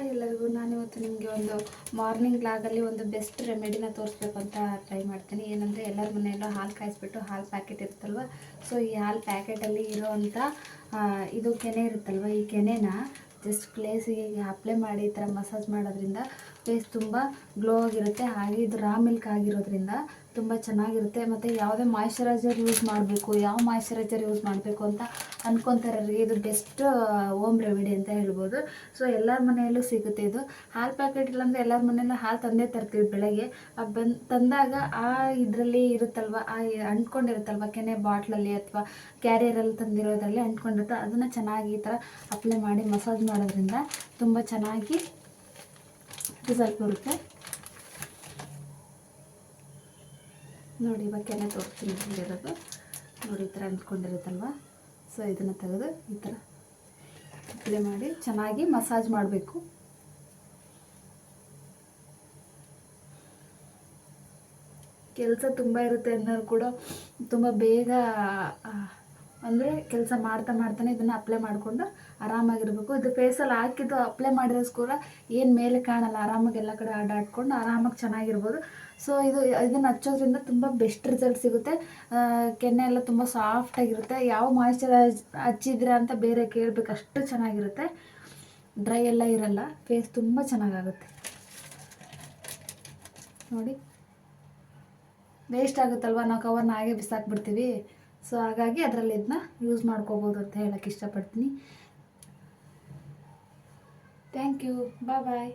Hi ಎಲ್ಲರಿಗೂ ನಾನು ಇವತ್ತು ನಿಮಗೆ ಒಂದು ಮಾರ್ನಿಂಗ್ ಲಾಗಲ್ಲಿ ಒಂದು ಬೆಸ್ಟ್ ರೆಮಿಡಿನ ತೋರಿಸ್ಬೇಕು ಅಂತ ಟ್ರೈ ಮಾಡ್ತೀನಿ. ಏನಂದರೆ ಎಲ್ಲರ ಮನೆಯಲ್ಲೂ ಹಾಲು ಕಾಯಿಸ್ಬಿಟ್ಟು ಹಾಲು ಪ್ಯಾಕೆಟ್ ಇರುತ್ತಲ್ವ? ಸೊ ಈ ಹಾಲು ಪ್ಯಾಕೆಟಲ್ಲಿ ಇರೋವಂಥ ಇದು ಕೆನೆ ಇರುತ್ತಲ್ವ? ಈ ಕೆನೆನ ಜಸ್ಟ್ ಪ್ಲೇಸಿಗೆ ಅಪ್ಲೈ ಮಾಡಿ ಈ ಥರ ಮಸಾಜ್ ಮಾಡೋದ್ರಿಂದ ಫೇಸ್ ತುಂಬ ಗ್ಲೋ ಆಗಿರುತ್ತೆ. ಹಾಗೆ ಇದು ರಾ ಮಿಲ್ಕ್ ಆಗಿರೋದ್ರಿಂದ ತುಂಬ ಚೆನ್ನಾಗಿರುತ್ತೆ. ಮತ್ತು ಯಾವುದೇ ಮಾಯ್ಶ್ಚರೈಸರ್ ಯೂಸ್ ಮಾಡಬೇಕು, ಯಾವ ಮಾಯ್ಶ್ಚರೈಸರ್ ಯೂಸ್ ಮಾಡಬೇಕು ಅಂತ ಅನ್ಕೊತಾರರಿಗೆ ಇದು ಬೆಸ್ಟ್ ಓಮ್ ರೆಮಿಡಿ ಅಂತ ಹೇಳ್ಬೋದು. ಸೊ ಎಲ್ಲರ ಮನೆಯಲ್ಲೂ ಸಿಗುತ್ತೆ ಇದು. ಹಾಲು ಪ್ಯಾಕೆಟ್ ಇಲ್ಲಾಂದರೆ ಎಲ್ಲರ ಮನೆಯಲ್ಲೂ ಹಾಲು ತಂದೇ ತರ್ತೀವಿ ಬೆಳಗ್ಗೆ. ಆ ಬಂದು, ತಂದಾಗ ಆ ಇದರಲ್ಲಿ ಇರುತ್ತಲ್ವ, ಆ ಅಂಟ್ಕೊಂಡಿರುತ್ತಲ್ವ, ಕೆನೆ ಬಾಟ್ಲಲ್ಲಿ ಅಥವಾ ಕ್ಯಾರಿಯರಲ್ಲಿ ತಂದಿರೋದ್ರಲ್ಲಿ ಅಂಟ್ಕೊಂಡಿರುತ್ತೆ ಅದನ್ನು ಚೆನ್ನಾಗಿ ಈ ಥರ ಅಪ್ಲೈ ಮಾಡಿ ಮಸಾಜ್ ಮಾಡೋದ್ರಿಂದ ತುಂಬ ಚೆನ್ನಾಗಿ ರಿಸಲ್ಟ್ ಬರುತ್ತೆ. ನೋಡಿ, ಇವಾಗ ಕೆನೆ ತೋರಿಸ್ತೀನಿ ಹೇಳಿರೋದು ನೋಡಿ, ಈ ಥರ ಅಂಟ್ಕೊಂಡಿರುತ್ತಲ್ವ? ಸೊ ಇದನ್ನು ತೆಗೆದು ಈ ಥರ ಅಪ್ಲೈ ಮಾಡಿ ಚೆನ್ನಾಗಿ ಮಸಾಜ್ ಮಾಡಬೇಕು. ಕೆಲಸ ತುಂಬ ಇರುತ್ತೆ ಅನ್ನೋರು ಕೂಡ ತುಂಬ ಬೇಗ ಅಂದರೆ ಕೆಲಸ ಮಾಡ್ತಾ ಮಾಡ್ತಾನೆ ಇದನ್ನು ಅಪ್ಲೈ ಮಾಡಿಕೊಂಡು ಆರಾಮಾಗಿರ್ಬೇಕು. ಇದು ಫೇಸಲ್ಲಿ ಹಾಕಿದ್ದು ಅಪ್ಲೈ ಮಾಡಿರೋಸ್ಕರ ಏನು ಮೇಲೆ ಕಾಣಲ್ಲ. ಆರಾಮಾಗಿ ಎಲ್ಲ ಕಡೆ ಆಡಾಡ್ಕೊಂಡು ಆರಾಮಾಗಿ ಚೆನ್ನಾಗಿರ್ಬೋದು. ಸೊ ಇದು, ಇದನ್ನು ಹಚ್ಚೋದ್ರಿಂದ ತುಂಬ ಬೆಸ್ಟ್ ರಿಸಲ್ಟ್ ಸಿಗುತ್ತೆ. ಕೆನ್ನೆ ಎಲ್ಲ ತುಂಬ ಸಾಫ್ಟಾಗಿರುತ್ತೆ ಯಾವ ಮಾಯ್ಶ್ಚರೈಸ್ ಹಚ್ಚಿದ್ರೆ ಅಂತ ಬೇರೆ ಕೇಳಬೇಕು. ಅಷ್ಟು ಚೆನ್ನಾಗಿರುತ್ತೆ. ಡ್ರೈ ಎಲ್ಲ ಇರಲ್ಲ. ಫೇಸ್ ತುಂಬ ಚೆನ್ನಾಗಾಗುತ್ತೆ. ನೋಡಿ. ವೇಸ್ಟ್ ಆಗುತ್ತಲ್ವ? ನಾವು ಕವರ್ನ ಹಾಗೆ ಬಿಸಾಕ್ಬಿಡ್ತೀವಿ. ಸೊ ಹಾಗಾಗಿ ಅದರಲ್ಲಿ ಇದನ್ನ ಯೂಸ್ ಮಾಡ್ಕೋಬೋದು ಅಂತ ಹೇಳಕ್ಕೆ ಇಷ್ಟಪಡ್ತೀನಿ. Thank you bye bye